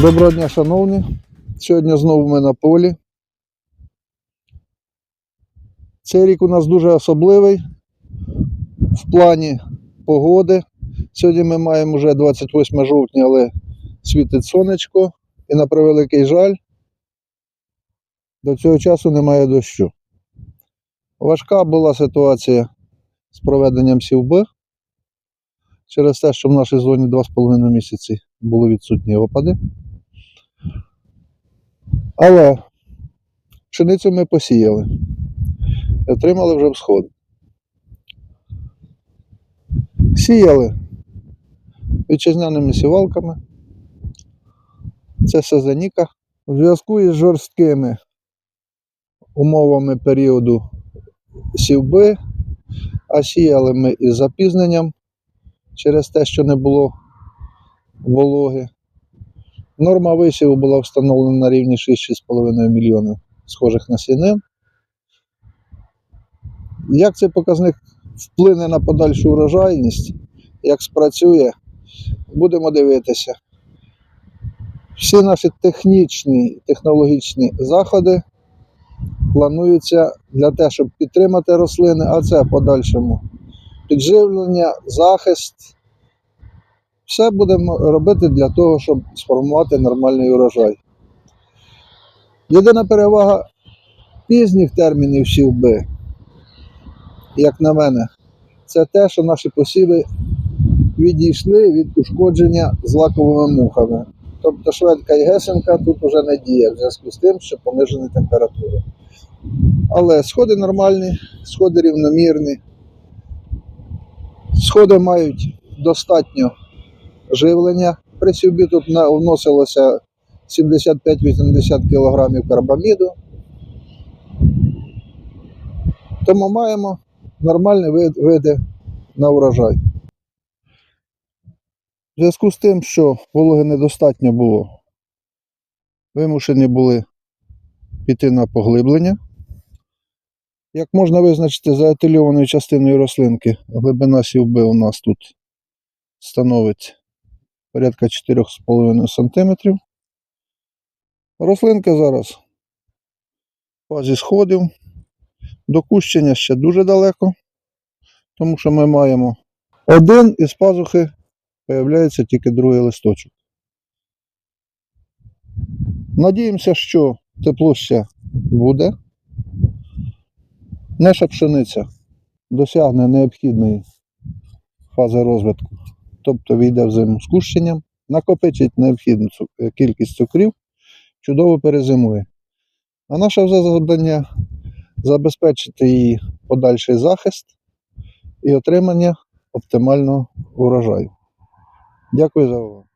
Доброго дня, шановні. Сьогодні знову ми на полі. Цей рік у нас дуже особливий в плані погоди. Сьогодні ми маємо вже 28 жовтня, але світить сонечко і на превеликий жаль. До цього часу немає дощу. Важка була ситуація з проведенням сівби через те, що в нашій зоні 2,5 місяці були відсутні опади. Але пшеницю ми посіяли і отримали вже всходи. Сіяли вітчизняними сівалками. Це сезоніка. У зв'язку із жорсткими умовами періоду сівби, а сіяли ми із запізненням через те, що не було вологи. Норма висіву була встановлена на рівні 6-6,5 мільйонів схожих насінин. Як цей показник вплине на подальшу урожайність, як спрацює, будемо дивитися. Всі наші технічні технологічні заходи плануються для того, щоб підтримати рослини, а це в подальшому підживлення, захист. Все будемо робити для того, щоб сформувати нормальний урожай. Єдина перевага пізніх термінів сівби, як на мене, це те, що наші посіви відійшли від ушкодження злаковими мухами. Тобто шведка і гесенка тут вже не діє в зв'язку з тим, що понижені температури. Але сходи нормальні, сходи рівномірні. Сходи мають достатньо живлення. При сівбі тут вносилося 75-80 кг карбаміду. Тому маємо нормальні вид- види на урожай. В зв'язку з тим, що вологи недостатньо було, вимушені були піти на поглиблення. Як можна визначити за етильованою частиною рослинки, глибина сівби у нас тут становить порядка 4,5 см. Рослинка зараз в фазі сходів. До кущення ще дуже далеко, тому що ми маємо один із пазухи появляється тільки другий листочок. Надіємося, що тепло ще буде. Наша пшениця досягне необхідної фази розвитку, тобто війде в зиму з кущенням, накопичить необхідну е, кількість цукрів, чудово перезимує. А наше завдання забезпечити її подальший захист і отримання оптимального урожаю. Дякую за увагу.